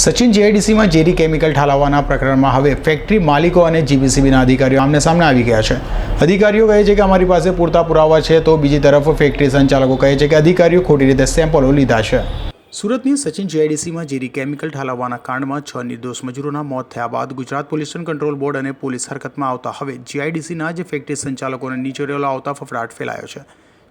સચિન જીઆઈડીસીમાં ઝેરી કેમિકલ ઠાલવવાના પ્રકરણમાં હવે ફેક્ટરી માલિકો અને જીબીસીબીના અધિકારીઓ આમને સામે આવી ગયા છે. અધિકારીઓ કહે છે કે અમારી પાસે પૂરતા પુરાવા છે તો બીજી તરફ ફેક્ટરી સંચાલકો કહે છે કે અધિકારીઓ ખોટી રીતે સેમ્પલો લીધા છે. સુરતની સચિન જીઆઈડીસીમાં ઝેરી કેમિકલ ઠાલવવાના કાંડમાં છ નિર્દોષ મજૂરોના મોત થયા બાદ ગુજરાત પોલ્યુશન કંટ્રોલ બોર્ડ અને પોલીસ હરકતમાં આવતા હવે જીઆઈડીસીના જ ફેક્ટરી સંચાલકોને નીચે આવતા ફફડાટ ફેલાયો છે.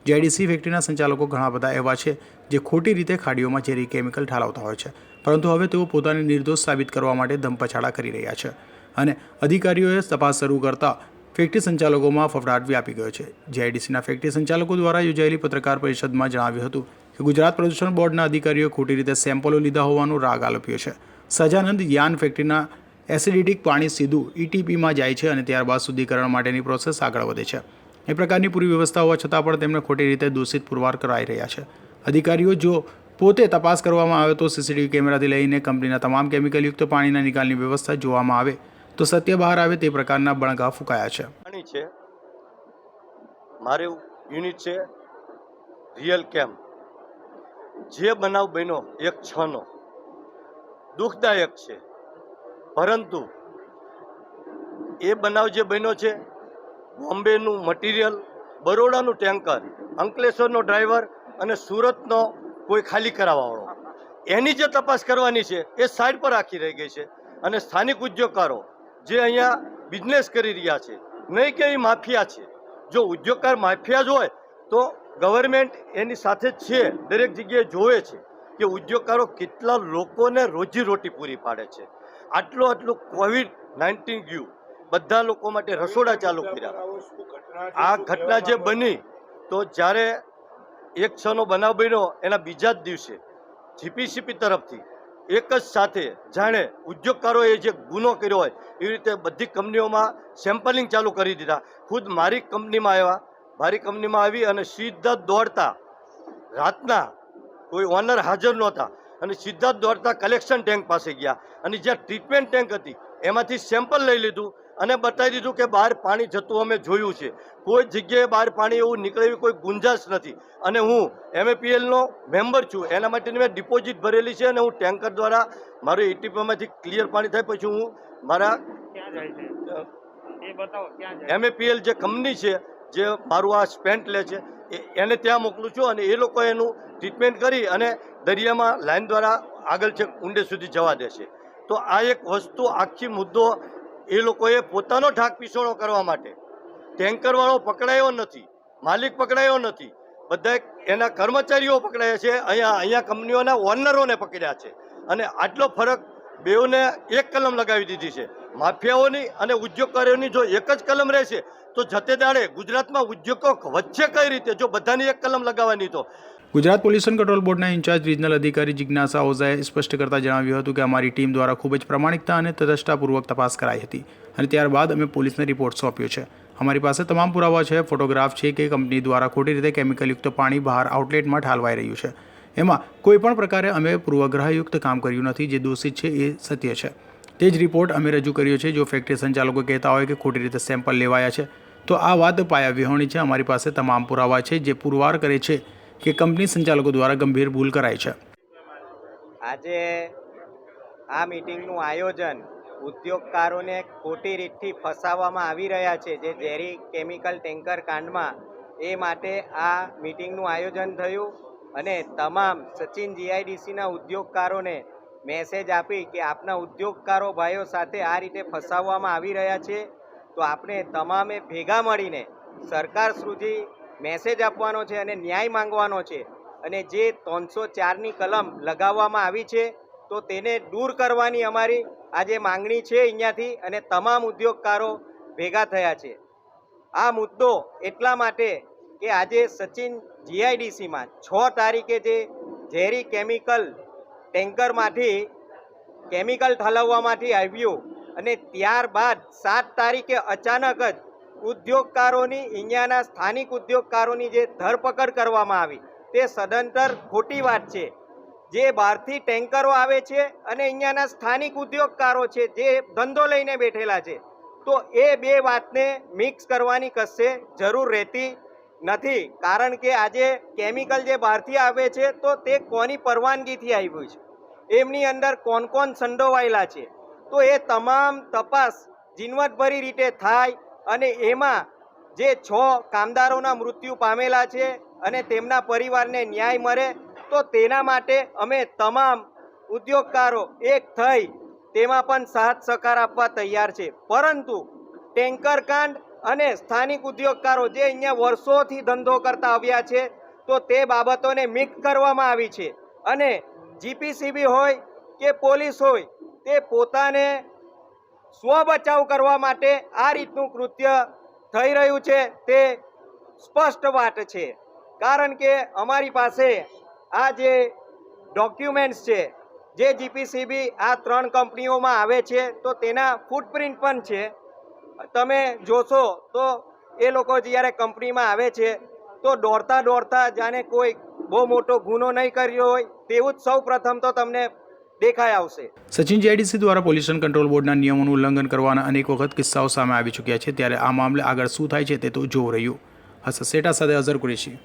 જીઆઈડીસી ફેક્ટરીના સંચાલકો ઘણા બધા એવા છે જે ખોટી રીતે ખાડીઓમાં ઝેરી કેમિકલ ઠાલવતા હોય છે. પરંતુ હવે તેઓ પોતાને નિર્દોષ સાબિત કરવા માટે ધમપછાડા કરી રહ્યા છે અને અધિકારીઓએ તપાસ શરૂ કરતા ફેક્ટરી સંચાલકોમાં ફફડાટ વ્યાપી ગયો છે. જેઆઈડીસીના ફેક્ટરી સંચાલકો દ્વારા યોજાયેલી પત્રકાર પરિષદમાં જણાવ્યું હતું કે ગુજરાત પ્રદૂષણ બોર્ડના અધિકારીઓએ ખોટી રીતે સેમ્પલો લીધા હોવાનો રાગ આલપ્યો છે. સજાનંદ યાન ફેક્ટરીના એસિડિટિક પાણી સીધું ઈટીપીમાં જાય છે અને ત્યારબાદ શુદ્ધિકરણ માટેની પ્રોસેસ આગળ વધે છે. એ પ્રકારની પૂરી વ્યવસ્થા હોવા છતાં પણ તેમને ખોટી રીતે દૂષિત પુરવાર કરાઈ રહ્યા છે. અધિકારીઓ જો પોતે તપાસ કરવામાં આવે તો સીસીટીવી કેમેરાથી લઈને કંપનીના તમામ કેમિકલયુક્ત પાણીના નિકાલની વ્યવસ્થા જોવામાં આવે તો સત્ય બહાર આવે તે પ્રકારના બણગા ફૂંકાયા છે. પાણી છે. મારે યુનિટ છે રિયલ કેમ્પ જે બનાવ બન્યો એક છનો. દુઃખદાયક છે. પરંતુ એ બનાવ જે બન્યો છે બોમ્બેનું મટીરિયલ બરોડાનું ટેન્કર અંકલેશ્વરનો ડ્રાઈવર અને સુરતનો કોઈ ખાલી કરાવવાવાળો એની જે તપાસ કરવાની છે, એ સાઈડ પર રાખી રહી ગઈ છે. અને સ્થાનિક ઉદ્યોગકારો જે અહીંયા બિઝનેસ કરી રહ્યા છે, નહીં કે એ માફિયા છે. જો ઉદ્યોગકાર માફિયા જ હોય, તો ગવર્મેન્ટ એની સાથે છે, દરેક જગ્યાએ જોવે છે કે ઉદ્યોગકારો કેટલા લોકોને રોજીરોટી પૂરી પાડે છે. આટલું આટલું કોવિડ નાઇન્ટીન ગયું. બધા લોકો માટે રસોડા ચાલુ કર્યા. આ ઘટના જે બની, તો જ્યારે એક છનો બનાવ બન્યો, એના બીજા જ દિવસે જીપીસીપી તરફથી એક જ સાથે જાણે ઉદ્યોગકારોએ જે ગુનો કર્યો હોય એવી રીતે બધી કંપનીઓમાં સેમ્પલિંગ ચાલુ કરી દીધા. ખુદ મારી કંપનીમાં આવ્યા, મારી કંપનીમાં આવી અને સીધા દોડતા રાતના કોઈ ઓનર હાજર નહોતા અને સીધા દોડતા કલેક્શન ટેન્ક પાસે ગયા. અને જ્યાં ટ્રીટમેન્ટ ટેન્ક હતી, એમાંથી સેમ્પલ લઈ લીધું અને બતાવી દીધું કે બહાર પાણી જતું અમે જોયું છે. કોઈ જગ્યાએ બહાર પાણી એવું નીકળે એવી કોઈ ગુંજાશ નથી. અને હું એમએપીએલનો મેમ્બર છું. એના માટેની મેં ડિપોઝિટ ભરેલી છે અને હું ટેન્કર દ્વારા મારું એટીપીમાંથી ક્લિયર પાણી થાય પછી હું મારા એમએપીએલ જે કંપની છે જે મારું આ સ્પેન્ટ લે છે એને ત્યાં મોકલું છું અને એ લોકો એનું ટ્રીટમેન્ટ કરી અને દરિયામાં લાઇન દ્વારા આગળ છે ઊંડે સુધી જવા દેશે તો આ એક વસ્તુ આખી મુદ્દો એ લોકોએ પોતાનો ઢાક પીસોડો કરવા માટે ટેન્કરવાળો પકડાયો નથી, માલિક પકડાયો નથી, બધા એના કર્મચારીઓ પકડાયા છે, અહીંયા અહીંયા કંપનીઓના ઓનરોને પકડ્યા છે. અને આટલો ફરક બેઉને એક કલમ લગાવી દીધી છે. માફિયાઓની અને ઉદ્યોગકારોની જો એક જ કલમ રહેશે, તો જતે દાડે ગુજરાતમાં ઉદ્યોગો વચ્ચે કઈ રીતે, જો બધાની એક કલમ લગાવવાની તો? ગુજરાત પોલ્યુશન કંટ્રોલ બોર્ડના ઇન્ચાર્જ રિજનલ અધિકારી જિજ્ઞાસા ઓઝાએ સ્પષ્ટ કરતા જણાવ્યું હતું કે અમારી ટીમ દ્વારા ખૂબ જ પ્રમાણિકતા અને તટસ્થતાપૂર્વક તપાસ કરાઈ હતી અને ત્યારબાદ અમે પોલીસને રિપોર્ટ સોંપ્યો છે. અમારી પાસે તમામ પુરાવા છે, ફોટોગ્રાફ છે કે કંપની દ્વારા ખોટી રીતે કેમિકલયુક્ત પાણી બહાર આઉટલેટમાં ઠાલવાઈ રહ્યું છે. એમાં કોઈપણ પ્રકારે અમે પૂર્વગ્રહયુક્ત કામ કર્યું નથી, જે દોષિત છે એ સત્ય છે. તે જ રિપોર્ટ અમે રજૂ કર્યો છે, જો ફેક્ટરી સંચાલકો કહેતા હોય કે ખોટી રીતે સેમ્પલ લેવાયા છે, તો આ વાત પાયા વિહોણી છે. અમારી પાસે તમામ પુરાવા છે જે પુરવાર કરે છે કે કંપની સંચાલકો દ્વારા ગંભીર ભૂલ કરાઈ છે. આજે આ મિટિંગનું આયોજન ઉદ્યોગકારોને ખોટી રીતથી ફસાવવામાં આવી રહ્યા છે. જે ઝેરી કેમિકલ ટેન્કર કાંડમાં એ માટે આ મિટિંગનું આયોજન થયું અને તમામ સચિન જીઆઈડીસીના ઉદ્યોગકારોને મેસેજ આપી કે આપના ઉદ્યોગકારો ભાઈઓ સાથે આ રીતે ફસાવવામાં આવી રહ્યા છે. તો આપણે તમામે ભેગા મળીને સરકાર સુધી મેસેજ આપવાનો છે અને ન્યાય માંગવાનો છે અને જે ત્રણસો ચારની કલમ લગાવવામાં આવી છે, તો તેને દૂર કરવાની અમારી આજે માંગણી છે અહીંયાથી અને તમામ ઉદ્યોગકારો ભેગા થયા છે. આ મુદ્દો એટલા માટે કે આજે સચિન જીઆઈડીસીમાં છ તારીખે જે ઝેરી કેમિકલ ટેન્કરમાંથી કેમિકલ ઠલવવામાંથી આવ્યું અને ત્યારબાદ સાત તારીખે અચાનક જ ઉદ્યોગકારોની અહીંયાના સ્થાનિક ઉદ્યોગકારોની જે ધરપકડ કરવામાં આવી, તે સદંતર ખોટી વાત છે. જે બહારથી ટેન્કરો આવે છે અને અહીંયાના સ્થાનિક ઉદ્યોગકારો છે, જે ધંધો લઈને બેઠેલા છે, તો એ બે વાતને મિક્સ કરવાની કશે જરૂર રહેતી નથી. કારણ કે આજે કેમિકલ જે બહારથી આવે છે, તો તે કોની પરવાનગીથી આવ્યું છે? એમની અંદર કોણ કોણ સંડોવાયેલા છે? તો એ તમામ તપાસ ઝીણવટભરી રીતે થાય અને એમાં જે છ કામદારોના મૃત્યુ પામેલા છે અને તેમના પરિવારને ન્યાય મળે, તો તેના માટે અમે તમામ ઉદ્યોગકારો એક થઈ તેમાં પણ સાથ સહકાર આપવા તૈયાર છે. પરંતુ ટેન્કર કાંડ અને સ્થાનિક ઉદ્યોગકારો જે અહીંયા વર્ષોથી ધંધો કરતા આવ્યા છે, તો તે બાબતોને મિક્સ કરવામાં આવી છે. અને જીપીસીબી હોય કે પોલીસ હોય, તે પોતાને સ્વ બચાવ કરવા માટે આ રીતનું કૃત્ય થઈ રહ્યું છે તે સ્પષ્ટ વાત છે. કારણ કે અમારી પાસે આ જે ડોક્યુમેન્ટ્સ છે, જે જીપીસીબી આ ત્રણ કંપનીઓમાં આવે છે, તો તેના ફૂટપ્રિન્ટ પણ છે. તમે જોશો તો એ લોકો જ્યારે કંપનીમાં આવે છે, તો દોડતા દોડતા જાણે કોઈ બહુ મોટો ગુનો નહીં કર્યો હોય, તેવું જ સૌ પ્રથમ તો તમને દેખાઈ આવશે. સચિન જેડીસી દ્વારા પોલ્યુશન કંટ્રોલ બોર્ડના નિયમોનું ઉલ્લંઘન કરવાના અનેક વખત કિસ્સાઓ સામે આવી ચૂક્યા છે. ત્યારે આ મામલે આગળ શું થાય છે તે તો જોવું રહ્યું. હસ સેટા સાથે અઝર કુરેશી.